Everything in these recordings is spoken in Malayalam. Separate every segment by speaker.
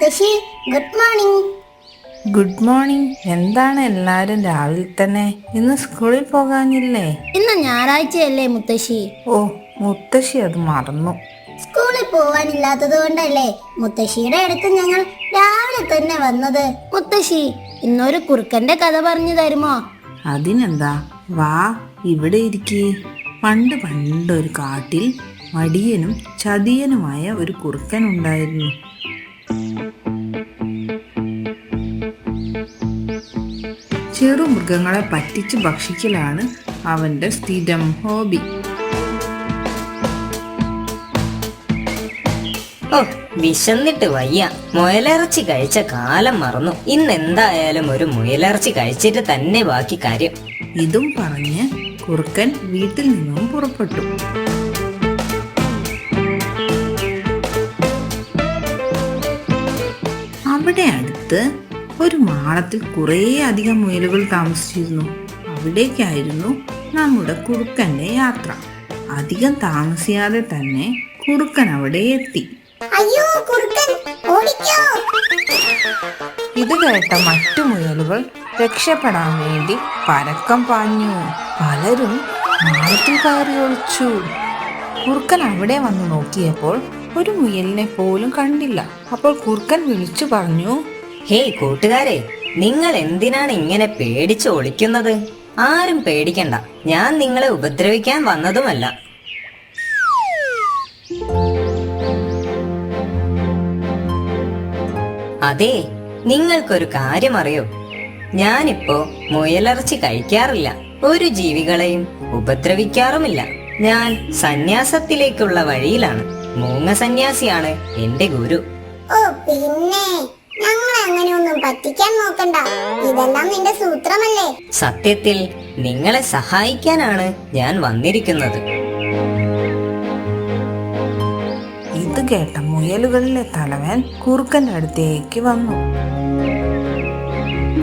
Speaker 1: മുത്തശ്ശി ഗുഡ് മോർണിംഗ്
Speaker 2: ഗുഡ് മോർണിംഗ് എന്താണ് എല്ലാരും രാവിലെ തന്നെ? ഇന്ന് സ്കൂളിൽ പോകാനില്ലേ?
Speaker 1: ഇന്ന് ഞായറാഴ്ചയല്ലേ മുത്തശ്ശി?
Speaker 2: ഓ മുത്തശ്ശി അത് മറന്നു.
Speaker 1: സ്കൂളിൽ പോവാനില്ലാത്തത് കൊണ്ടല്ലേ മുത്തശ്ശിയുടെ അടുത്ത് ഞങ്ങൾ രാവിലെ തന്നെ വന്നത്? മുത്തശ്ശി ഇന്നൊരു കുറുക്കന്റെ കഥ പറഞ്ഞു തരുമോ?
Speaker 2: അതിനെന്താ? വാ ഇവിടെ ഇരിക്കേ. പണ്ട് പണ്ടൊരു കാട്ടിൽ മടിയനും ചതിയനുമായ ഒരു കുറുക്കൻ ഉണ്ടായിരുന്നു. ചെറുമൃഗങ്ങളെ പറ്റിച്ച് ഭക്ഷിക്കലാണ് അവന്റെ സ്ഥിരം ഹോബി.
Speaker 3: ഓ വിശന്നിട്ട് വയ്യ. മുയലിറച്ചി കഴിച്ച കാലം മറന്നു. ഇന്ന് എന്തായാലും ഒരു മുയലിറച്ചി കഴിച്ചിട്ട് തന്നെ ബാക്കി കാര്യം.
Speaker 2: ഇതും പറഞ്ഞ് കുറുക്കൻ വീട്ടിൽ നിന്നും പുറപ്പെട്ടു. അവിടെ അടുത്ത് ഒരു മാളത്തിൽ കുറേ അധികം മുയലുകൾ താമസിച്ചിരുന്നു. അവിടേക്കായിരുന്നു നമ്മുടെ കുറുക്കന്റെ യാത്ര. അധികം താമസിയാതെ തന്നെ കുറുക്കൻ അവിടെ എത്തി.
Speaker 1: അയ്യോ കുറുക്കൻ ഓടിക്കോ.
Speaker 2: ഇത് കേട്ട മറ്റു മുയലുകൾ രക്ഷപ്പെടാൻ വേണ്ടി പരക്കം പാഞ്ഞു. പലരും മാളത്തിൽ കയറി ഒളിച്ചു. കുറുക്കൻ അവിടെ വന്ന് നോക്കിയപ്പോൾ ഒരു മുയലിനെ പോലും കണ്ടില്ല. അപ്പോൾ കുറുക്കൻ വിളിച്ചു പറഞ്ഞു
Speaker 3: ഹേയ് കൂട്ടുകാരെ നിങ്ങൾ എന്തിനാണ് ഇങ്ങനെ പേടിച്ച് ഒളിക്കുന്നത്? ആരും പേടിക്കണ്ട. ഞാൻ നിങ്ങളെ ഉപദ്രവിക്കാൻ വന്നതുമല്ല. അതെ നിങ്ങൾക്കൊരു കാര്യം അറിയോ ഞാനിപ്പോ മുയലർച്ചി കഴിക്കാറില്ല. ഒരു ജീവികളെയും ഉപദ്രവിക്കാറുമില്ല. ഞാൻ സന്യാസത്തിലേക്കുള്ള വഴിയിലാണ്. മൂങ്ങ സന്യാസിയാണ് എന്റെ ഗുരു.
Speaker 1: ഓ പിന്നെ. അങ്ങനെയൊന്നും പറ്റിക്കാൻ നോക്കണ്ട. ഇതെല്ലാം നിന്റെ സൂത്രമല്ലേ?
Speaker 3: സത്യത്തിൽ നിങ്ങളെ സഹായിക്കാനാണ് ഞാൻ വന്നിരിക്കുന്നത്.
Speaker 2: ഇത് കേട്ട മുയലുകളിലെ തലവൻ കുറുക്കന്റെ അടുത്തേക്ക് വന്നു.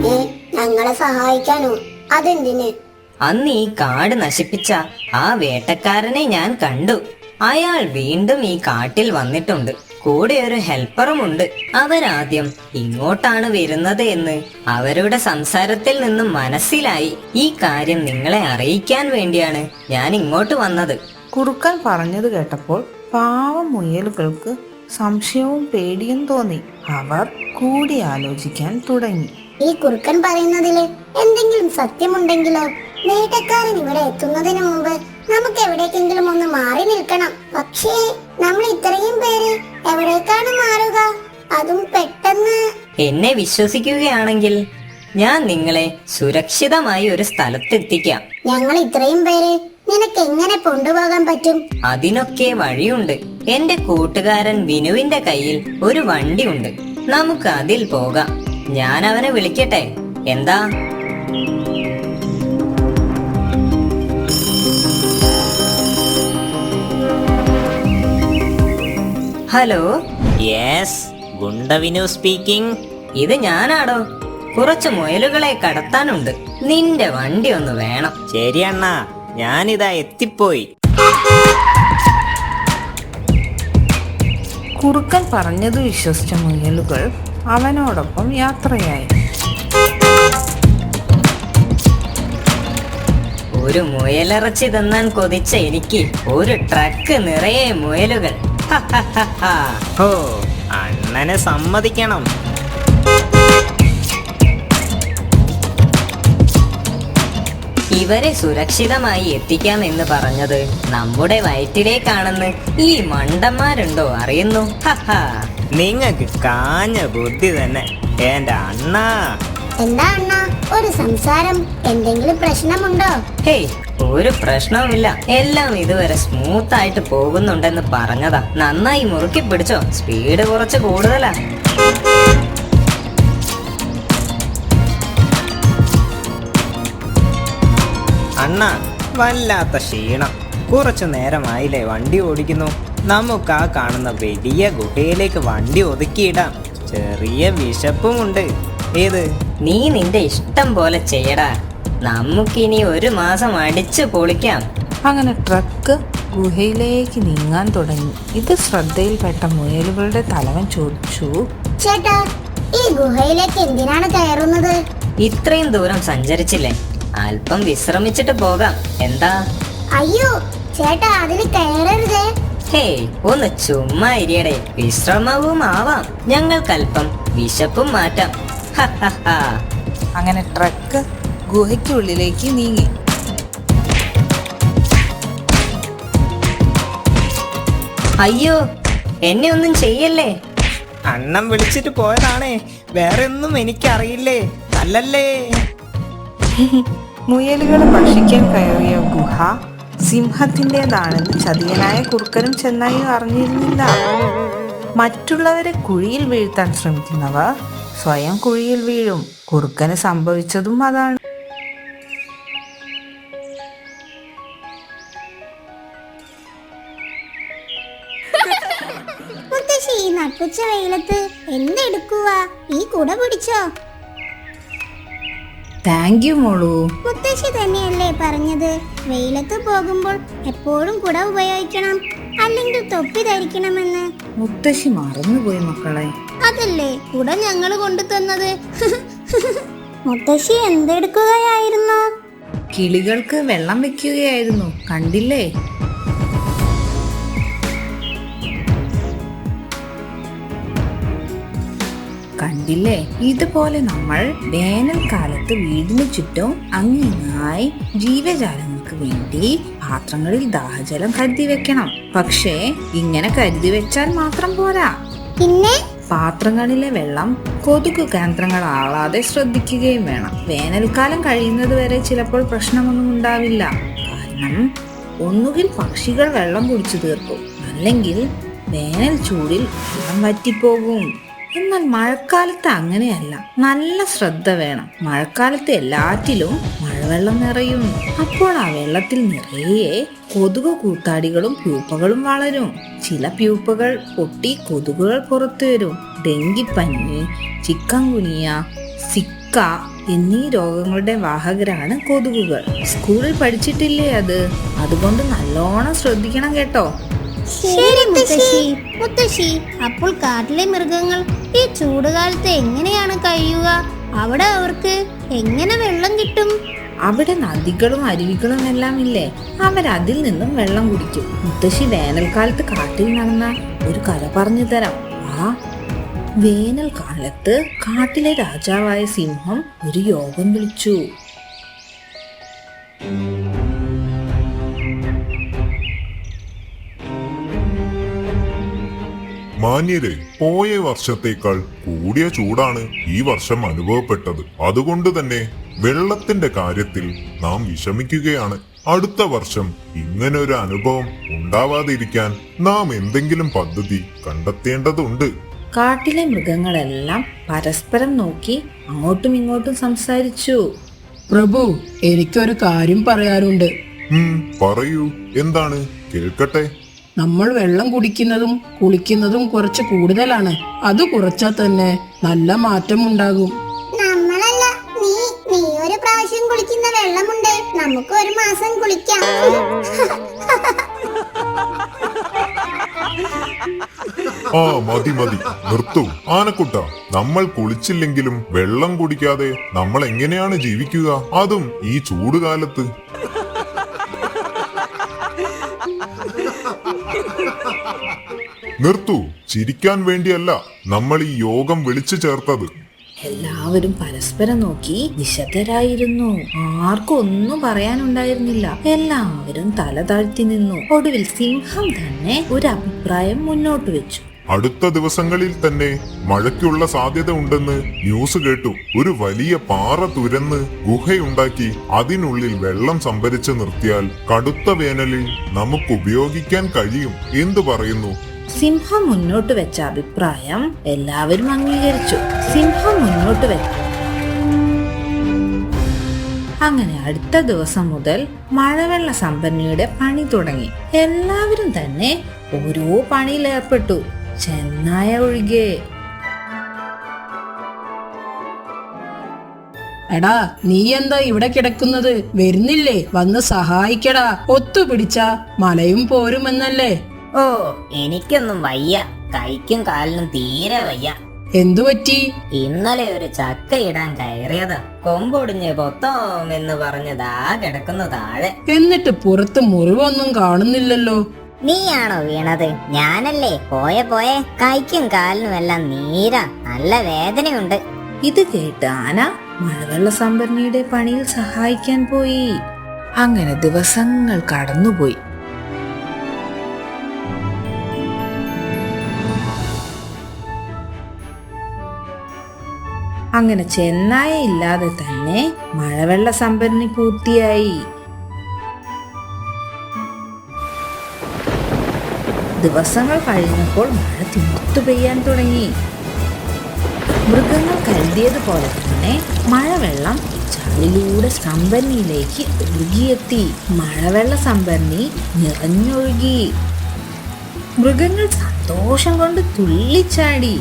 Speaker 1: ഏ ഞങ്ങളെ സഹായിക്കാനോ? അതെന്തിന്?
Speaker 3: അന്ന് ഈ കാട് നശിപ്പിച്ച ആ വേട്ടക്കാരനെ ഞാൻ കണ്ടു. അയാൾ വീണ്ടും ഈ കാട്ടിൽ വന്നിട്ടുണ്ട്. കൂടെ ഒരു ഹെൽപ്പറുമുണ്ട്. അവരാദ്യം ഇങ്ങോട്ടാണ് വരുന്നത് എന്ന് അവരുടെ സംസാരത്തിൽ നിന്നും മനസ്സിലായി. ഈ കാര്യം നിങ്ങളെ അറിയിക്കാൻ വേണ്ടിയാണ് ഞാൻ ഇങ്ങോട്ട് വന്നത്.
Speaker 2: കുറുക്കൻ പറഞ്ഞത് കേട്ടപ്പോൾ പാവം മുയലുകൾക്ക് സംശയവും പേടിയും തോന്നി. അവർ കൂടി ആലോചിക്കാൻ തുടങ്ങി.
Speaker 1: ഈ കുറുക്കൻ പറയുന്നതിൽ എന്തെങ്കിലും സത്യമുണ്ടെങ്കിലോ? വേട്ടക്കാരൻ ഇവിടെ എത്തുന്നതിന് മുമ്പ് നമുക്ക് എവിടേക്കെങ്കിലും ഒന്ന് മാറി നിൽക്കണം. പക്ഷേ നമ്മൾ ഇത്രയും പേര് എവിടേക്കാണ് മാറുക? അതും പെട്ടെന്ന്.
Speaker 3: എന്നെ വിശ്വസിക്കുകയാണെങ്കിൽ ഞാൻ നിങ്ങളെ സുരക്ഷിതമായി ഒരു സ്ഥലത്തെത്തിക്കാം.
Speaker 1: ഞങ്ങൾ ഇത്രയും പേര് നിനക്ക് എങ്ങനെ കൊണ്ടുപോകാൻ പറ്റും?
Speaker 3: അതിനൊക്കെ വഴിയുണ്ട്. എന്റെ കൂട്ടുകാരൻ വിനുവിന്റെ കയ്യിൽ ഒരു വണ്ടിയുണ്ട്. നമുക്ക് അതിൽ പോകാം. ഞാൻ അവനെ വിളിക്കട്ടെ? എന്താ? ഹലോ
Speaker 4: യെസ് ഗുണ്ടവിനു സ്പീക്കിംഗ്
Speaker 3: ഇത് ഞാനാടോ. കുറച്ച് മുയലുകളെ കടത്താനുണ്ട്. നിന്റെ വണ്ടി ഒന്ന് വേണം.
Speaker 4: ശരി അണ്ണാ ഞാനിതാ എത്തിപ്പോയി.
Speaker 2: കുറുക്കൻ പറഞ്ഞത് വിശ്വസിച്ച മുയലുകൾ അവനോടൊപ്പം യാത്രയായി.
Speaker 3: ഒരു മുയലിറച്ചി തന്നാൻ കൊതിച്ച എനിക്ക് ഒരു ട്രക്ക് നിറയെ മുയലുകൾ.
Speaker 4: ഹോ അണ്ണനെ സമ്മതിക്കണം.
Speaker 3: ഇവരെ സുരക്ഷിതമായി എത്തിക്കാം എന്ന് പറഞ്ഞത് നമ്മുടെ വയറ്റിലേക്കാണെന്ന് ഈ മണ്ടന്മാരുണ്ടോ അറിയുന്നു?
Speaker 4: നിങ്ങൾക്ക് കാഞ്ഞ ബുദ്ധി തന്നെ. എന്റെ അണ്ണാ.
Speaker 1: എന്താ അണ്ണ? ഒരു സംസാരം. എന്തെങ്കിലും പ്രശ്നമുണ്ടോ?
Speaker 3: ഹേയ് ഒരു പ്രശ്നവുമില്ല. എല്ലാം ഇതുവരെ സ്മൂത്ത് ആയിട്ട് പോകുന്നുണ്ടെന്ന് പറഞ്ഞതാ. നന്നായി മുറുക്കി പിടിച്ചോ. സ്പീഡ് കുറച്ച് കൂടുതലാ.
Speaker 4: അണ്ണ വല്ലാത്ത ക്ഷീണം. കുറച്ചു നേരമായില്ലേ വണ്ടി ഓടിക്കുന്നു. നമുക്ക് ആ കാണുന്ന വലിയ ഗുഹയിലേക്ക് വണ്ടി ഒതുക്കിയിടാം. ചെറിയ വിശപ്പുമുണ്ട്. ഏത്?
Speaker 3: നീ നിന്റെ ഇഷ്ടം പോലെ ചെയ്യടാ. നമുക്കിനി ഒരു മാസം അടിച്ചു പൊളിക്കാം.
Speaker 2: അങ്ങനെ ട്രക്ക് ഗുഹയിലേക്ക് നീങ്ങാൻ തുടങ്ങി. ഇത് ശ്രദ്ധയിൽപ്പെട്ട മുയലുകളുടെ തലവൻ ചോദിച്ചു
Speaker 1: ചേട്ടാ ഈ ഗുഹയിലേക്ക് എന്തിനാണ് കയറുന്നത്?
Speaker 3: ഇത്രയും ദൂരം സഞ്ചരിച്ചില്ലേ? അല്പം വിശ്രമിച്ചിട്ട് പോകാം. എന്താ?
Speaker 1: അയ്യോ ചേട്ടാ അതിന് കയറരുതേ.
Speaker 3: ഹേയ് ഒന്ന് ചുമ്മാ ഇരിയടെ. വിശ്രമവും ആവാം. ഞങ്ങൾക്കല്പം വിശപ്പും മാറ്റാം.
Speaker 2: അങ്ങനെ ട്രക്ക് ഗുഹയ്ക്കുള്ളിലേക്ക് നീങ്ങി.
Speaker 3: അയ്യോ എന്നെ ഒന്നും ചെയ്യല്ലേ?
Speaker 4: അണ്ണം വിളിച്ചിട്ട് പോയതാണേ. വേറെ ഒന്നും എനിക്കറിയില്ലേ. അല്ലല്ലേ.
Speaker 2: മുയലുകളെ ഭക്ഷിക്കാൻ കയറിയ ഗുഹ സിംഹത്തിന്റെതാണെന്ന് ചതിയനായ കുറുക്കനും ചെന്നായും അറിഞ്ഞിരുന്നില്ല. മറ്റുള്ളവരെ കുഴിയിൽ വീഴ്ത്താൻ ശ്രമിക്കുന്നവർ സ്വയം കുഴിയിൽ വീഴും. കുറുക്കന് സംഭവിച്ചതും അതാണ്.
Speaker 1: മുത്തശ്ശി ഈ നട്ടുച്ച വെയിലത്ത് എന്തെടുക്കുക ഈ കുട പിടിച്ചോ?
Speaker 2: താങ്ക് യു മോളു.
Speaker 1: മുത്തശ്ശി തന്നെയല്ലേ പറഞ്ഞത്. വെയിലത്ത് പോകുമ്പോൾ എപ്പോഴും കുട ഉപയോഗിക്കണം. അല്ലെങ്കിൽ തൊപ്പി ധരിക്കണമെന്ന്.
Speaker 2: മുത്തശ്ശി മറന്നുപോയി മക്കളെ.
Speaker 1: അതല്ലേ കൂടെ ഞങ്ങൾ കൊണ്ടു തന്നത്? മുത്തശ്ശി എന്തെടുക്കുകയായിരുന്നു?
Speaker 2: കിളികൾക്ക് വെള്ളം വെക്കുകയായിരുന്നു. കണ്ടില്ലേ? കണ്ടില്ലേ? ഇതുപോലെ നമ്മൾ വേനൽക്കാലത്ത് വീടിന് ചുറ്റും അങ്ങിങ്ങായി ജീവജാലങ്ങൾക്ക് വേണ്ടി പാത്രങ്ങളിൽ ദാഹജലം കരുതി വെക്കണം. പക്ഷേ ഇങ്ങനെ കരുതി വെച്ചാൽ മാത്രം പോരാ.
Speaker 1: പിന്നെ?
Speaker 2: പാത്രങ്ങളിലെ വെള്ളം കൊതുക് കേന്ദ്രങ്ങളാവാതെ ശ്രദ്ധിക്കുകയും വേണം. വേനൽക്കാലം കഴിയുന്നത് വരെ ചിലപ്പോൾ പ്രശ്നമൊന്നും ഉണ്ടാവില്ല. കാരണം ഒന്നുകിൽ പക്ഷികൾ വെള്ളം കുടിച്ചു തീർക്കും. അല്ലെങ്കിൽ വേനൽ ചൂടിൽ വെള്ളം വറ്റിപ്പോകും. എന്നാൽ മഴക്കാലത്ത് അങ്ങനെയല്ല. നല്ല ശ്രദ്ധ വേണം. മഴക്കാലത്ത് എല്ലാറ്റിലും മഴവെള്ളം നിറയും. അപ്പോൾ ആ വെള്ളത്തിൽ നിറയെ കൊതുക് കൂത്താടികളും പ്യൂപ്പകളും വളരും. ചില പ്യൂപ്പകൾ പൊട്ടി കൊതുകുകൾ പുറത്തു വരും. ഡെങ്കിപ്പനി ചിക്കൻ ഗുനിയ സിക്ക എന്നീ രോഗങ്ങളുടെ വാഹകരാണ് കൊതുകുകൾ. സ്കൂളിൽ പഠിച്ചിട്ടില്ലേ അത്? അതുകൊണ്ട് നല്ലോണം ശ്രദ്ധിക്കണം കേട്ടോ.
Speaker 1: ശരി മുത്തശ്ശി മുത്തശ്ശി. അപ്പോൾ കാട്ടിലെ മൃഗങ്ങൾ ഈ ചൂടുകാലത്ത് എങ്ങനെയാണ് കഴിയുക? അവിടെ അവർക്ക് എങ്ങനെ വെള്ളം കിട്ടും?
Speaker 2: അവിടെ നദികളും അരുവികളും എല്ലാം ഇല്ലേ അവരതിൽ നിന്നും വെള്ളം കുടിക്കും. മുത്തശ്ശി വേനൽക്കാലത്ത് കാട്ടിൽ നടന്ന ഒരു കഥ പറഞ്ഞു തരാം. ആ വേനൽക്കാലത്ത് കാട്ടിലെ രാജാവായ സിംഹം ഒരു യോഗം വിളിച്ചു.
Speaker 5: മാന്യരെ പോയ വർഷത്തേക്കാൾ കൂടിയ ചൂടാണ് ഈ വർഷം അനുഭവപ്പെട്ടത്. അതുകൊണ്ട് തന്നെ വെള്ളത്തിന്റെ കാര്യത്തിൽ നാം വിഷമിക്കുകയാണ്. അടുത്ത വർഷം ഇങ്ങനെ ഒരു അനുഭവം ഉണ്ടാവാതിരിക്കാൻ നാം എന്തെങ്കിലും പദ്ധതി കണ്ടെത്തേണ്ടതുണ്ട്.
Speaker 2: കാട്ടിലെ മൃഗങ്ങളെല്ലാം പരസ്പരം നോക്കി അങ്ങോട്ടും ഇങ്ങോട്ടും സംസാരിച്ചു.
Speaker 6: പ്രഭു എനിക്കൊരു കാര്യം പറയാനുണ്ട്.
Speaker 5: പറയൂ. എന്താണ്? കേൾക്കട്ടെ.
Speaker 6: നമ്മൾ വെള്ളം കുടിക്കുന്നതും കുളിക്കുന്നതും കുറച്ച് കൂടുതലാണ്. അത് കുറച്ചാൽ തന്നെ നല്ല മാറ്റം ഉണ്ടാകും
Speaker 1: നമ്മളല്ല. നീ നീ ഒരു പ്രാവശ്യം കുളിക്കുന്ന വെള്ളമുണ്ട്. നമുക്ക് ഒരു മാസം കുളിക്കാം.
Speaker 5: ആ മതി മതി. നിർത്തൂ. ആനക്കുട്ട നമ്മൾ കുളിച്ചില്ലെങ്കിലും വെള്ളം കുടിക്കാതെ നമ്മൾ എങ്ങനെയാണ് ജീവിക്കുക? അതും ഈ ചൂടുകാലത്ത്. നിർത്തൂ. ചിരിക്കാൻ വേണ്ടിയല്ല നമ്മൾ ഈ യോഗം വിളിച്ചു ചേർത്തത്.
Speaker 2: എല്ലാവരും പരസ്പരം നോക്കി നിശബ്ദരായിരുന്നു. ആർക്കും ഒന്നും പറയാനുണ്ടായിരുന്നില്ല. എല്ലാവരും തല താഴ്ത്തി നിന്നു. ഒടുവിൽ സിംഹം തന്നെ ഒരു അഭിപ്രായം മുന്നോട്ട് വെച്ചു.
Speaker 5: അടുത്ത ദിവസങ്ങളിൽ തന്നെ മഴയ്ക്കുള്ള സാധ്യത ഉണ്ടെന്ന് ന്യൂസ് കേട്ടു. ഒരു വലിയ പാറ തുരന്ന് ഗുഹയുണ്ടാക്കി അതിനുള്ളിൽ വെള്ളം സംഭരിച്ചു നിർത്തിയാൽ കടുത്ത വേനലിൽ നമുക്ക് ഉപയോഗിക്കാൻ കഴിയും. എന്തു പറയുന്നു?
Speaker 2: സിംഹം മുന്നോട്ട് വെച്ച അഭിപ്രായം എല്ലാവരും അംഗീകരിച്ചു. സിംഹം മുന്നോട്ട് വെച്ച അങ്ങനെ അടുത്ത ദിവസം മുതൽ മഴവെള്ള സംഭരണിയുടെ പണി തുടങ്ങി. എല്ലാവരും തന്നെ ഓരോ പണിയിൽ ഏർപ്പെട്ടു. ചെന്നായ ഒഴികെ.
Speaker 6: എടാ നീ എന്താ ഇവിടെ കിടക്കുന്നത്? വരുന്നില്ലേ വന്ന് സഹായിക്കടാ. ഒത്തുപിടിച്ച. മലയും പോരുമെന്നല്ലേ?
Speaker 3: ഓ എനിക്കൊന്നും വയ്യ. കൈക്കും കാലിനും തീരെ വയ്യ.
Speaker 6: എന്തു പറ്റി?
Speaker 3: ഇന്നലെ ഒരു ചക്ക ഇടാൻ കയറിയതാ. കൊമ്പൊടിഞ്ഞ് പൊത്തോം എന്ന് പറഞ്ഞതാ കിടക്കുന്നു താഴെ.
Speaker 6: എന്നിട്ട് പുറത്ത് മുറിവൊന്നും കാണുന്നില്ലല്ലോ.
Speaker 7: നീയാണോ വീണത്? ഞാനല്ലേ? പോയെ പോയെ. കൈക്കും കാലിനും എല്ലാം നീരാ. നല്ല വേദനയുണ്ട്.
Speaker 2: ഇത് കേട്ട് ആന മഴവെള്ള സംഭരണിയുടെ പണിയിൽ സഹായിക്കാൻ പോയി. അങ്ങനെ ദിവസങ്ങൾ കടന്നുപോയി. അങ്ങനെ ചെന്നായ ഇല്ലാതെ തന്നെ മഴവെള്ള സംഭരണി പൂർത്തിയായി. ദിവസങ്ങൾ കഴിഞ്ഞപ്പോൾ മഴ തിമിർത്തു പെയ്യാൻ തുടങ്ങി. മൃഗങ്ങൾ കരുതിയതുപോലെ തന്നെ മഴവെള്ളം ചളിലൂടെ സംഭരണിയിലേക്ക് ഒഴുകിയെത്തി. മഴവെള്ള സംഭരണി നിറഞ്ഞൊഴുകി. മൃഗങ്ങൾ സന്തോഷം കൊണ്ട് തുള്ളിച്ചാടി.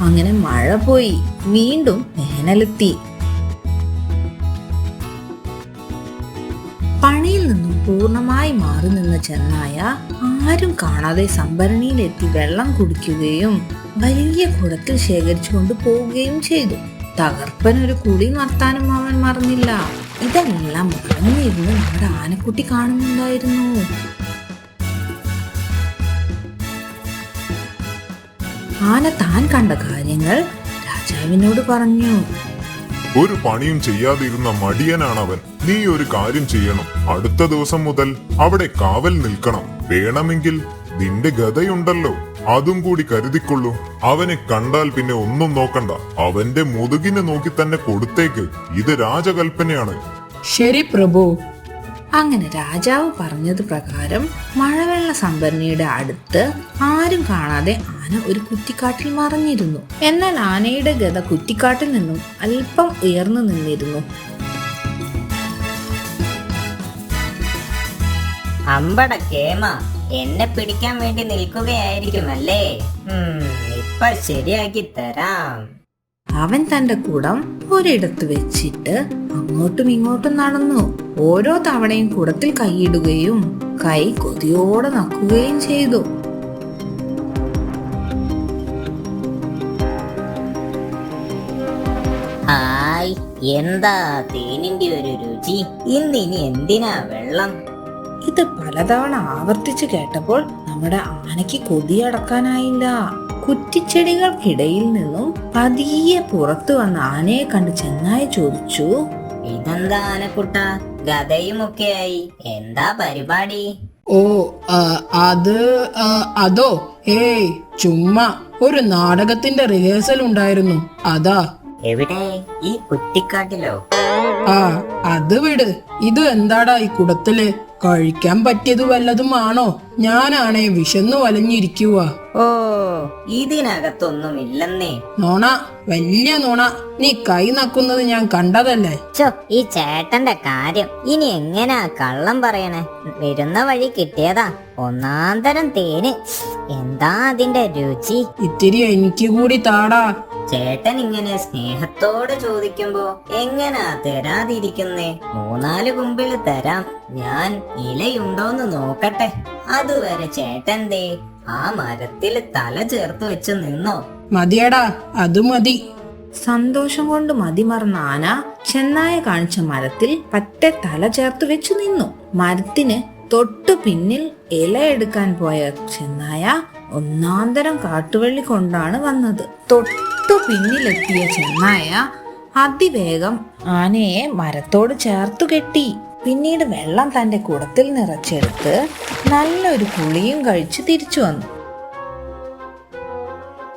Speaker 2: അങ്ങനെ മഴ പോയി. വീണ്ടും വേനലെത്തി. പണിയിൽ നിന്നും പൂർണമായി മാറി നിന്ന ചെന്നായ ആരും കാണാതെ സംഭരണിയിലെത്തി വെള്ളം കുടിക്കുകയും വലിയ കുടത്തിൽ ശേഖരിച്ചു കൊണ്ട് പോവുകയും ചെയ്തു. തകർപ്പൻ ഒരു കുളി നടത്താനും അവൻ മറന്നില്ല. ഇതെല്ലാം മറന്നിരുന്ന് നമ്മുടെ ആനക്കുട്ടി കാണുന്നുണ്ടായിരുന്നു. ആന താൻ കണ്ട കാര്യങ്ങൾ രാജാവിനോട് പറഞ്ഞു.
Speaker 5: ഒരു പണിയും ചെയ്യാതിരുന്ന അവൻ നീ ഒരു കാര്യം ചെയ്യണം. അടുത്ത ദിവസം മുതൽ അവിടെ കാവൽ നിൽക്കണം. വേണമെങ്കിൽ നിന്റെ ഗതയുണ്ടല്ലോ. അതും കൂടി കരുതിക്കൊള്ളൂ. അവനെ കണ്ടാൽ പിന്നെ ഒന്നും നോക്കണ്ട. അവന്റെ മുതുകിനെ നോക്കി തന്നെ കൊടുത്തേക്ക്. ഇത് രാജകൽപ്പനയാണ്
Speaker 6: ശരി പ്രഭു.
Speaker 2: അങ്ങനെ രാജാവ് പറഞ്ഞത് പ്രകാരം മഴവെള്ള സംഭരണിയുടെ അടുത്ത് ആരും കാണാതെ ആന ഒരു കുറ്റിക്കാട്ടിൽ മറഞ്ഞിരുന്നു. എന്നാൽ ആനയുടെ ഗത കുറ്റിക്കാട്ടിൽ നിന്നും അല്പം ഉയർന്നു നിന്നിരുന്നു.
Speaker 3: അമ്പട കേമ എന്നെ പിടിക്കാൻ വേണ്ടി നിൽക്കുകയായിരിക്കും അല്ലേ ഇപ്പൊ ശരിയാക്കി തരാം.
Speaker 2: അവൻ തന്റെ കുടം ഒരിടത്ത് വെച്ചിട്ട് അങ്ങോട്ടും ഇങ്ങോട്ടും നടന്നു. ഓരോ തവണയും കുടത്തിൽ കൈയിടുകയും കൈ കൊതിയോടെ നക്കുകയും ചെയ്തു.
Speaker 3: ഹായ് എന്താ തേനിന്റെ ഒരു രുചി? ഇന്ന് ഇനി എന്തിനാ വെള്ളം?
Speaker 2: ഇത് പലതവണ ആവർത്തിച്ചു കേട്ടപ്പോൾ നമ്മുടെ ആനയ്ക്ക് കൊതിയടക്കാനായില്ല കുറ്റിച്ചെടികൾക്കിടയിൽ നിന്നും പതിയെ പുറത്തു വന്ന ആനയെ കണ്ട് ചെന്നായി ചോദിച്ചു
Speaker 3: ഇതെന്താ ആനക്കുട്ട? ഗതയുമൊക്കെയായി എന്താ പരിപാടി?
Speaker 6: ഓ അത് അതോ ഏയ് ചുമ്മാ. ഒരു നാടകത്തിന്റെ റിഹേഴ്സൽ ഉണ്ടായിരുന്നു. അതാ.
Speaker 3: എവിടെ? ഈ കുറ്റിക്കാട്ടിലോ?
Speaker 6: ആ അത് വിട്. ഇത് എന്താടാ ഈ കുടത്തിൽ? കഴിക്കാൻ പറ്റിയത് വല്ലതും ആണോ ഞാനാണേ വിശന്നു വലഞ്ഞിരിക്കുക
Speaker 3: ഓ ഇതിനകത്തൊന്നും ഇല്ലെന്നേ
Speaker 6: നോണ വലിയ നോണ നീ കൈ നക്കുന്നത് ഞാൻ കണ്ടതല്ലേ?
Speaker 7: ചോ ഈ ചേട്ടന്റെ കാര്യം. ഇനി എങ്ങനാ കള്ളം പറയണേ? വരുന്ന വഴി കിട്ടിയതാ. ഒന്നാന്തരം തേന്. എന്താ അതിന്റെ രുചി?
Speaker 6: ഇത്തിരി എനിക്ക് കൂടി താടാ.
Speaker 3: ചേട്ടൻ ഇങ്ങനെ സ്നേഹത്തോടെ ചോദിക്കുമ്പോ എങ്ങനാ തരാതിരിക്കുന്നേ? മൂന്നാൽ കുമ്പിൾ തരാം. ഞാൻ ഇലയുണ്ടോന്ന് നോക്കട്ടെ. അതുവരെ ചേട്ടൻ ദേ ആ മരത്തിൽ തല ചേർത്ത് വെച്ച് നിന്നോ.
Speaker 6: മതിയടാ അത് മതി.
Speaker 2: സന്തോഷം കൊണ്ട് മതിമറന്ന ആന ചെന്നായ കാണിച്ച മരത്തിൽ പറ്റെ തല ചേർത്ത് വെച്ചു നിന്നു. മരത്തിന് തൊട്ടു പിന്നിൽ ഇല എടുക്കാൻ പോയ ചെന്നായ ഒന്നാന്തരം കാട്ടുവള്ളി കൊണ്ടാണ് വന്നത്. തൊട്ടു പിന്നിലെത്തിയ ചെന്നായ അതിവേഗം ആനയെ മരത്തോട് ചേർത്തു കെട്ടി. പിന്നീട് വെള്ളം തന്റെ കുടത്തിൽ നിറച്ചെടുത്ത് നല്ലൊരു കുളിയും കഴിച്ച് തിരിച്ചു വന്നു.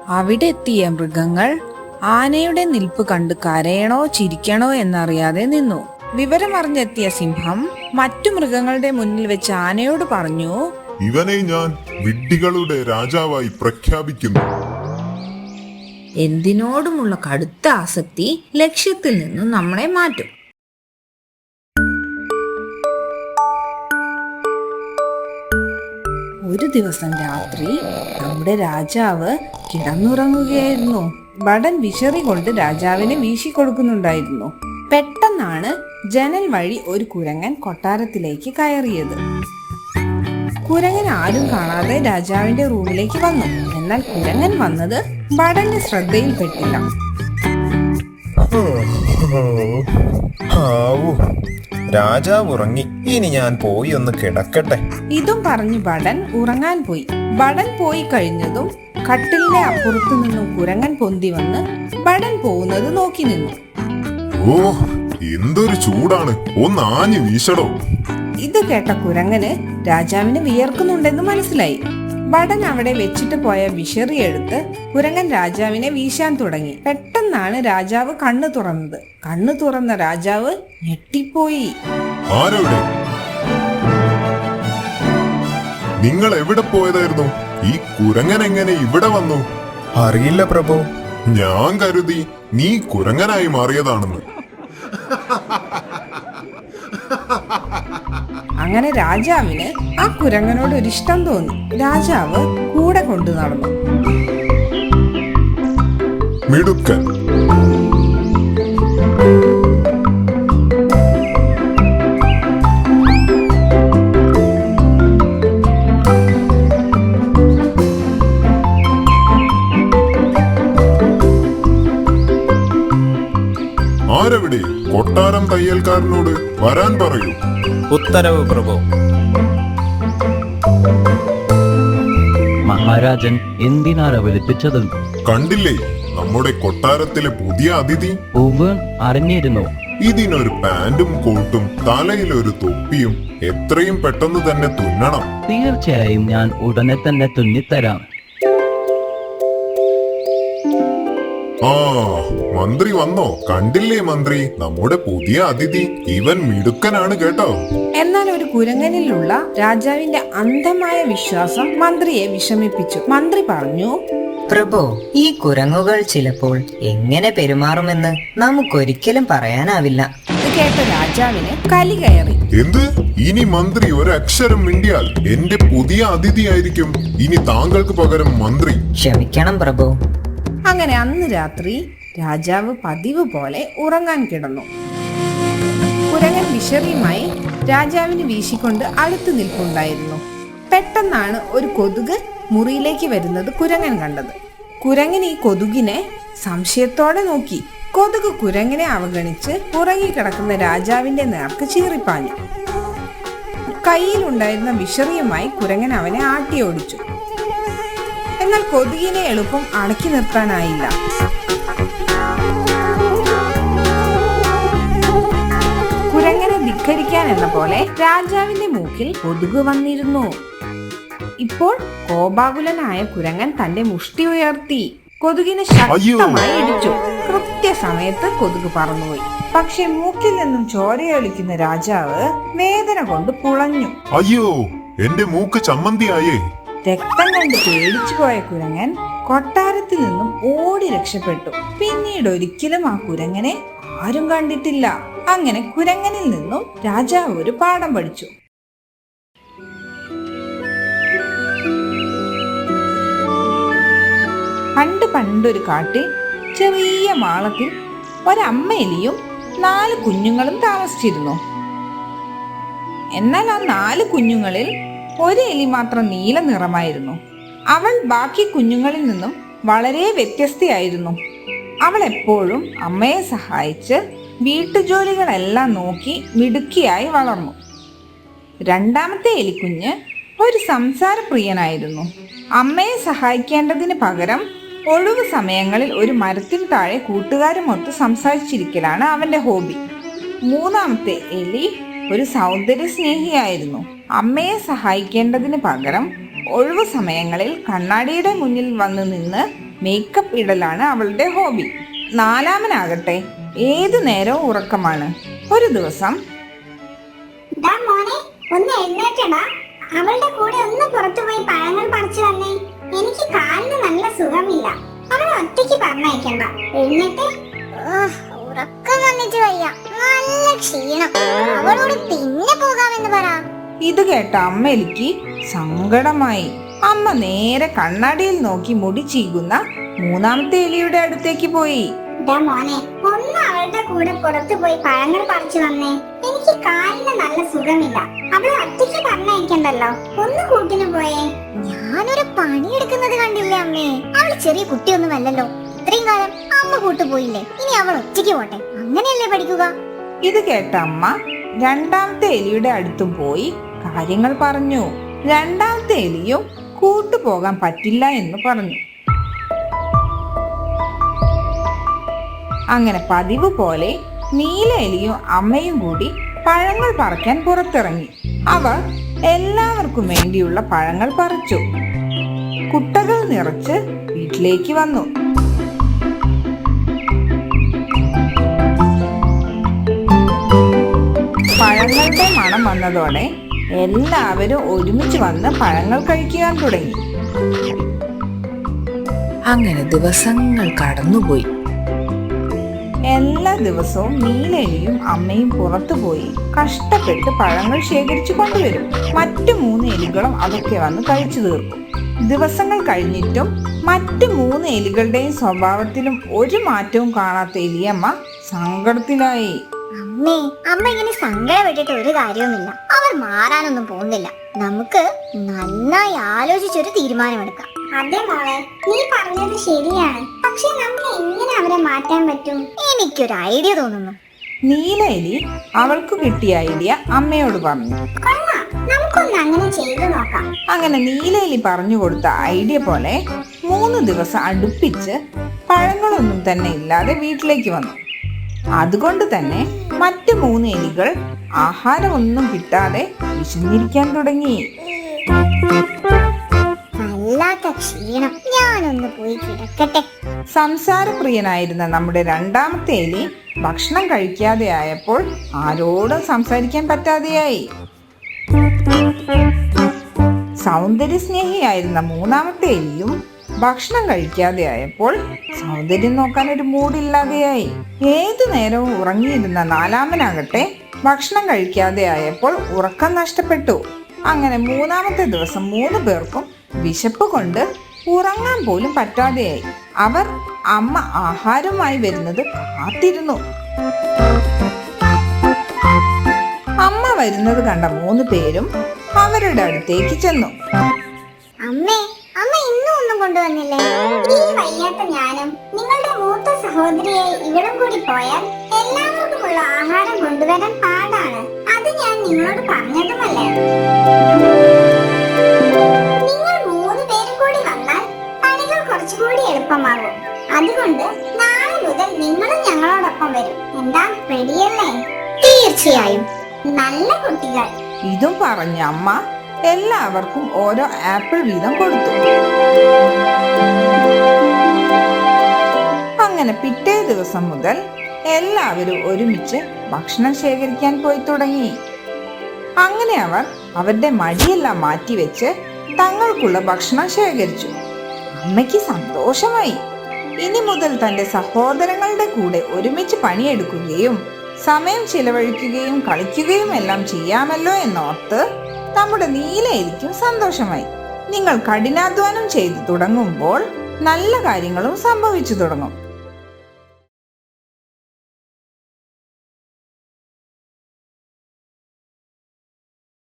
Speaker 2: അവിടെ എത്തിയ മൃഗങ്ങൾ ആനയുടെ നിൽപ്പ് കണ്ട് കരയണോ ചിരിക്കണോ എന്നറിയാതെ നിന്നു. വിവരമറിഞ്ഞെത്തിയ സിംഹം മറ്റു മൃഗങ്ങളുടെ മുന്നിൽ വെച്ച് ആനയോട് പറഞ്ഞു
Speaker 5: ഇവനെ ഞാൻ വിഡ്ഢികളുടെ രാജാവായി പ്രഖ്യാപിക്കുന്നു.
Speaker 2: എന്തിനോടുമുള്ള കടുത്ത ആസക്തി ലക്ഷ്യത്തിൽ നിന്നും നമ്മളെ മാറ്റും. ഒരു ദിവസം രാത്രി നമ്മുടെ രാജാവ് കിടന്നുറങ്ങുകയായിരുന്നു. ഭടൻ വിശറി കൊണ്ട് രാജാവിനെ വീശിക്കൊടുക്കുന്നുണ്ടായിരുന്നു പെട്ടെന്നാണ് ജനൽ വഴി ഒരു കുരങ്ങൻ കൊട്ടാരത്തിലേക്ക് കയറിയത്.
Speaker 8: കുരങ്ങൻ ആരും കാണാതെ രാജാവിന്റെ റൂമിലേക്ക് വന്നു. എന്നാൽ കുരങ്ങൻ വന്നത് ഭടന്റെ ശ്രദ്ധയിൽപ്പെട്ടില്ല.
Speaker 9: രാജാവ് ഉറങ്ങി. ഇനി ഞാൻ പോയി ഒന്ന് കിടക്കട്ടെ.
Speaker 8: ഇതും പറഞ്ഞു ബടൻ ഉറങ്ങാൻ പോയി. ബടൻ പോയി കഴിഞ്ഞതും കട്ടിലിന്റെ അപ്പുറത്തു നിന്നും കുരങ്ങൻ പൊന്തി വന്ന് ബടൻ പോകുന്നത് നോക്കി നിന്നു.
Speaker 5: ഓ എന്തൊരു ചൂടാണ്. ഒന്ന് ആഞ്ഞു വീശടോ.
Speaker 8: ഇത് കേട്ട കുരങ്ങന് രാജാവിന് വിയർക്കുന്നുണ്ടെന്ന് മനസ്സിലായി. ബടൻ അവിടെ വെച്ചിട്ട് പോയ വിഷറി എടുത്ത് കുരങ്ങൻ രാജാവിനെ വീശാൻ തുടങ്ങി. പെട്ടെന്നാണ് രാജാവ് കണ്ണു തുറന്നത്. കണ്ണു തുറന്ന രാജാവ് ഞെട്ടിപ്പോയി.
Speaker 5: നിങ്ങൾ എവിടെ പോയതായിരുന്നു? ഈ കുരങ്ങൻ എങ്ങനെ ഇവിടെ വന്നു?
Speaker 9: അറിയില്ല പ്രഭു.
Speaker 5: ഞാൻ കരുതി നീ കുരങ്ങനായി മാറിയതാണെന്ന്.
Speaker 8: അങ്ങനെ രാജാവിന് ആ കുരങ്ങനോട് ഒരു ഇഷ്ടം തോന്നി. രാജാവ് കൂടെ കൊണ്ടു നടന്നു.
Speaker 5: മിടുക്കൻ. ആരവിടെ? കൊട്ടാരം തയ്യൽക്കാരനോട് വരാൻ പറയൂ.
Speaker 9: ഉത്തരവ് പ്രഭു.
Speaker 10: മഹാരാജൻ എന്തിനാണ് വിളിപ്പിച്ചത്
Speaker 5: കണ്ടില്ലേ? നമ്മുടെ കൊട്ടാരത്തിലെ പുതിയ അതിഥി.
Speaker 10: ഉവ് അറിഞ്ഞിരുന്നു.
Speaker 5: ഇതിനൊരു പാന്റും കോട്ടും തലയിൽ ഒരു തൊപ്പിയും എത്രയും പെട്ടെന്ന് തന്നെ തുന്നണം.
Speaker 10: തീർച്ചയായും ഞാൻ ഉടനെ തന്നെ തുന്നിത്തരാം.
Speaker 5: ആ മന്ത്രി വന്നോ? കണ്ടില്ലേ മന്ത്രി? നമ്മുടെ പുതിയ അതിഥി ഇവൻ മിടുക്കനാണ് കേട്ടോ.
Speaker 8: എന്നാൽ ഒരു കുരങ്ങനിലുള്ള രാജാവിന്റെ അന്ധമായ വിശ്വാസം മന്ത്രിയെ വിഷമിപ്പിച്ചു. മന്ത്രി പറഞ്ഞു
Speaker 3: പ്രഭു ഈ കുരങ്ങുകൾ ചിലപ്പോൾ എങ്ങനെ പെരുമാറുമെന്ന് നമുക്കൊരിക്കലും പറയാനാവില്ല.
Speaker 8: ഇത് കേട്ട രാജാവിന് കലി കയറി.
Speaker 5: എന്ത്? ഇനി മന്ത്രി ഒരക്ഷരം മിണ്ടിയാൽ എന്റെ പുതിയ അതിഥിയായിരിക്കും. ഇനി താങ്കൾക്ക് പകരം മന്ത്രി.
Speaker 3: ക്ഷമിക്കണം പ്രഭു.
Speaker 8: അങ്ങനെ അന്ന് രാത്രി രാജാവ് പതിവ് പോലെ ഉറങ്ങാൻ കിടന്നു. കുരങ്ങൻ വിഷറിയുമായി രാജാവിന് വീശിക്കൊണ്ട് അടുത്തു നിൽപ്പുണ്ടായിരുന്നു. പെട്ടെന്നാണ് ഒരു കൊതുക് മുറിയിലേക്ക് വരുന്നത് കുരങ്ങൻ കണ്ടത്. കുരങ്ങൻ ഈ കൊതുകിനെ സംശയത്തോടെ നോക്കി. കൊതുക് കുരങ്ങനെ അവഗണിച്ച് ഉറങ്ങിക്കിടക്കുന്ന രാജാവിന്റെ നേർക്ക് ചീറിപ്പാഞ്ഞു. കയ്യിലുണ്ടായിരുന്ന വിഷറിയുമായി കുരങ്ങൻ അവനെ ആട്ടിയോടിച്ചു. എന്നാൽ കൊതുകിനെ എളുപ്പം അടക്കി നിർത്താനായില്ല. കുരങ്ങനെ ധിക്കരിക്കാൻ എന്ന പോലെ രാജാവിന്റെ മൂക്കിൽ കൊതുക് വന്നിരുന്നു. ഇപ്പോൾ കോപാകുലനായ കുരങ്ങൻ തന്റെ മുഷ്ടി ഉയർത്തി. കൊതുകിനെ ശക്തമായി ഇടിച്ചു. കൃത്യസമയത്ത് കൊതുക് പറന്നുപോയി. പക്ഷെ മൂക്കിൽ നിന്നും ചോരയൊലിക്കുന്ന രാജാവ് വേദന കൊണ്ട് പുളഞ്ഞു.
Speaker 5: അയ്യോ എന്റെ മൂക്ക് ചമ്മന്തിയായേ.
Speaker 8: രക്തം കണ്ട് പേടിച്ചു പോയ കുരങ്ങൻ കൊട്ടാരത്തിൽ നിന്നും ഓടി രക്ഷപ്പെട്ടു. പിന്നീട് ഒരിക്കലും ആ കുരങ്ങനെ ആരും കണ്ടിട്ടില്ല. അങ്ങനെ കുരങ്ങനിൽ നിന്നും രാജാവ് ഒരു പാഠം പഠിച്ചു. പണ്ട് പണ്ടൊരു കാട്ടിൽ ചെറിയ മാളത്തിൽ ഒരമ്മ എലിയും നാല് കുഞ്ഞുങ്ങളും താമസിച്ചിരുന്നു. എന്നാൽ ആ നാല് കുഞ്ഞുങ്ങളിൽ ഒരു എലി മാത്രം നീല നിറമായിരുന്നു. അവൾ ബാക്കി കുഞ്ഞുങ്ങളിൽ നിന്നും വളരെ വ്യത്യസ്തയായിരുന്നു. അവൾ എപ്പോഴും അമ്മയെ സഹായിച്ച് വീട്ടുജോലികളെല്ലാം നോക്കി മിടുക്കിയായി വളർന്നു. രണ്ടാമത്തെ എലിക്കുഞ്ഞ് ഒരു സംസാരപ്രിയനായിരുന്നു. അമ്മയെ സഹായിക്കേണ്ടതിന് പകരം ഒഴിവ് സമയങ്ങളിൽ ഒരു മരത്തിന് താഴെ കൂട്ടുകാരുമൊത്ത് സംസാരിച്ചിരിക്കലാണ് അവന്റെ ഹോബി. മൂന്നാമത്തെ എലി ഒരു സൗന്ദര്യ സ്നേഹിയായിരുന്നു അമ്മയെ സഹായിക്കേണ്ടതിന് പകരം ഒഴിവു സമയങ്ങളിൽ കണ്ണാടിയുടെ മുന്നിൽ വന്ന് നിന്ന് മേക്കപ്പ് ഇടലാണ് അവളുടെ ഹോബി നാലാമനാകട്ടെ ഏതു നേരവും ഉറക്കമാണ്. ഒരു ദിവസം
Speaker 11: ഒന്ന് എഴുന്നേറ്റടാ. അവളുടെ കൂടെ ഒന്ന് പുറത്തുപോയി പഴങ്ങൾ പറിച്ചു വന്നേ. എനിക്ക് കാലിന് നല്ല സുഖമില്ല. അവളെ ഒറ്റയ്ക്ക് പറഞ്ഞയക്കണ്ട. എന്നിട്ട് ഉറക്കം വന്നിട്ട് വയ്യ. നല്ല ക്ഷീണം. അവളോട് പിന്നെ പോകാമെന്ന് പറ.
Speaker 8: ഇത് കേട്ട അമ്മ എലിക്ക് സങ്കടമായി. അമ്മ നേരെ കണ്ണാടിയിൽ നോക്കി മുടി ചീകുന്ന മൂന്നാമത്തെ എലിയുടെ അടുത്തേക്ക് പോയി.
Speaker 11: മോനെ ഒന്ന് അവളുടെ കൂടെ പുറത്തു പോയി പഴങ്ങൾ പറിച്ചു വന്നേ. എനിക്ക് കാലിന് നല്ല സുഖമില്ല. അവളെ ഒറ്റയ്ക്ക് പറഞ്ഞയക്കണ്ടല്ലോ. ഒന്ന് കൂട്ടിന് പോയേ. ഞാനൊരു പണിയെടുക്കുന്നത് കണ്ടില്ലേ അമ്മേ? അവൾ ചെറിയ കുട്ടിയൊന്നുമല്ലല്ലോ. ഇത്രയും കാലം അമ്മ കൂട്ടു പോയില്ലേ? ഇനി അവൾ ഒറ്റയ്ക്ക് പോട്ടെ. അങ്ങനെയല്ലേ പഠിക്കുക?
Speaker 8: ഇത് കേട്ട അമ്മ രണ്ടാമത്തെ എലിയുടെ അടുത്തും പോയി കാര്യങ്ങൾ പറഞ്ഞു. രണ്ടാമത്തെ എലിയും കൂട്ടുപോകാൻ പറ്റില്ല എന്ന് പറഞ്ഞു. അങ്ങനെ പതിവ് പോലെ നീല എലിയും അമ്മയും കൂടി പഴങ്ങൾ പറിക്കാൻ പുറത്തിറങ്ങി. അവർ എല്ലാവർക്കും വേണ്ടിയുള്ള പഴങ്ങൾ പറിച്ചു. കുട്ടകൾ നിറച്ച് വീട്ടിലേക്ക് വന്നു. പഴങ്ങളുടെ മണം വന്നതോടെ എല്ലാവരും ഒരുമിച്ച് വന്ന് പഴങ്ങൾ കഴിക്കാൻ തുടങ്ങി. അങ്ങനെ ദിവസങ്ങൾ കടന്നുപോയി. എല്ലാ ദിവസവും നീലലിയും അമ്മയും പുറത്തു പോയി. കഷ്ടപ്പെട്ട് പഴങ്ങൾ ശേഖരിച്ചു കൊണ്ടുവരും. മറ്റു മൂന്ന് എലികളും അതൊക്കെ വന്ന് കഴിച്ചു തീർക്കും. ദിവസങ്ങൾ കഴിഞ്ഞിട്ടും മറ്റു മൂന്ന് എലികളുടെയും സ്വഭാവത്തിലും ഒരു മാറ്റവും കാണാത്ത എലിയമ്മ സങ്കടത്തിലായി.
Speaker 11: അമ്മേ അമ്മ ഇങ്ങനെ സങ്കടപ്പെട്ടിട്ട് ഒരു കാര്യവുമില്ല. അവർ മാറാനൊന്നും പോകുന്നില്ല. നമുക്ക് നന്നായി ആലോചിച്ചൊരു തീരുമാനമെടുക്കാം. അതെ മോളെ നീ പറഞ്ഞത് ശരിയാണ്. പക്ഷെ നമുക്ക് എങ്ങനെ അവരെ മാറ്റാൻ പറ്റും? എനിക്കൊരു ഐഡിയ തോന്നുന്നു.
Speaker 8: നീല എലി അവൾക്ക് കിട്ടിയ ഐഡിയ അമ്മയോട് പറഞ്ഞു.
Speaker 11: നമുക്കൊന്ന് അങ്ങനെ ചെയ്തു നോക്കാം.
Speaker 8: അങ്ങനെ നീലലി പറഞ്ഞു കൊടുത്ത ഐഡിയ പോലെ മൂന്ന് ദിവസം അടുപ്പിച്ച് പഴങ്ങളൊന്നും തന്നെ ഇല്ലാതെ വീട്ടിലേക്ക് വന്നു. അതുകൊണ്ട് തന്നെ മറ്റ് മൂന്ന് എലികൾ ആഹാരമൊന്നും കിട്ടാതെ വിശന്നിരിക്കാൻ തുടങ്ങി.
Speaker 11: വല്ലാത്ത ക്ഷീണം. ഞാനൊന്ന് പോയി കിടക്കട്ടെ.
Speaker 8: സംസാരപ്രിയനായിരുന്ന നമ്മുടെ രണ്ടാമത്തെ എലി ഭക്ഷണം കഴിക്കാതെ ആയപ്പോൾ ആരോടും സംസാരിക്കാൻ പറ്റാതെയായി. സൗന്ദര്യസ്നേഹിയായിരുന്ന മൂന്നാമത്തെ എലിയും ഭക്ഷണം കഴിക്കാതെ ആയപ്പോൾ സൗന്ദര്യം നോക്കാൻ ഒരു മൂടില്ലാതെയായി ഏതു നേരവും ഉറങ്ങിയിരുന്ന നാലാമനാകട്ടെ ഭക്ഷണം കഴിക്കാതെ ആയപ്പോൾ ഉറക്കം നഷ്ടപ്പെട്ടു. അങ്ങനെ മൂന്നാമത്തെ ദിവസം മൂന്ന് പേർക്കും വിശപ്പ് കൊണ്ട് ഉറങ്ങാൻ പോലും പറ്റാതെയായി. അവർ അമ്മ ആഹാരമായി വരുന്നത് കാത്തിരുന്നു. അമ്മ വരുന്നത് കണ്ട മൂന്ന് പേരും അവരുടെ അടുത്തേക്ക് ചെന്നു.
Speaker 11: അമ്മേ അമ്മ കൊണ്ടുവന്നില്ലേ? ഈ വയ്യാത്ത ഞാനും നിങ്ങളുടെ മൂത്ത സഹോദരിയെ ഇവിടം കൂടി പോയാൽ എല്ലാവർക്കുമുള്ള ആഹാരം കൊണ്ടുവരാൻ പാടാണ്. അത് ഞാൻ നിങ്ങളോട് പറഞ്ഞതുമല്ലേ? നിങ്ങൾ മൂന്ന് പേരും കൂടി വന്നാൽ പണികൾ കുറച്ചുകൂടി എളുപ്പമാകും. അതുകൊണ്ട് നാളെ മുതൽ നിങ്ങളും ഞങ്ങളോടൊപ്പം വരും. എന്താ? റെഡിയല്ലേ? തീർച്ചയായും. നല്ല കുട്ടികൾ.
Speaker 8: ഇതും പറഞ്ഞ അമ്മ. എല്ലാവർക്കും ഓരോ ആപ്പിൾ വീതം കൊടുത്തു. അങ്ങനെ പിറ്റേ ദിവസം മുതൽ എല്ലാവരും ഒരുമിച്ച് ഭക്ഷണം ശേഖരിക്കാൻ പോയി തുടങ്ങി. അങ്ങനെ അവർ അവരുടെ മടിയെല്ലാം മാറ്റിവെച്ച് തങ്ങൾക്കുള്ള ഭക്ഷണം ശേഖരിച്ചു. അമ്മയ്ക്ക് സന്തോഷമായി. ഇനി മുതൽ തന്റെ സഹോദരങ്ങളുടെ കൂടെ ഒരുമിച്ച് പണിയെടുക്കുകയും സമയം ചിലവഴിക്കുകയും കളിക്കുകയും എല്ലാം ചെയ്യാമല്ലോ എന്നോർത്ത് നമ്മുടെ നീലയിലേക്കും സന്തോഷമായി. നിങ്ങൾ കഠിനാധ്വാനം ചെയ്തു തുടങ്ങുമ്പോൾ നല്ല കാര്യങ്ങളും സംഭവിച്ചു തുടങ്ങും.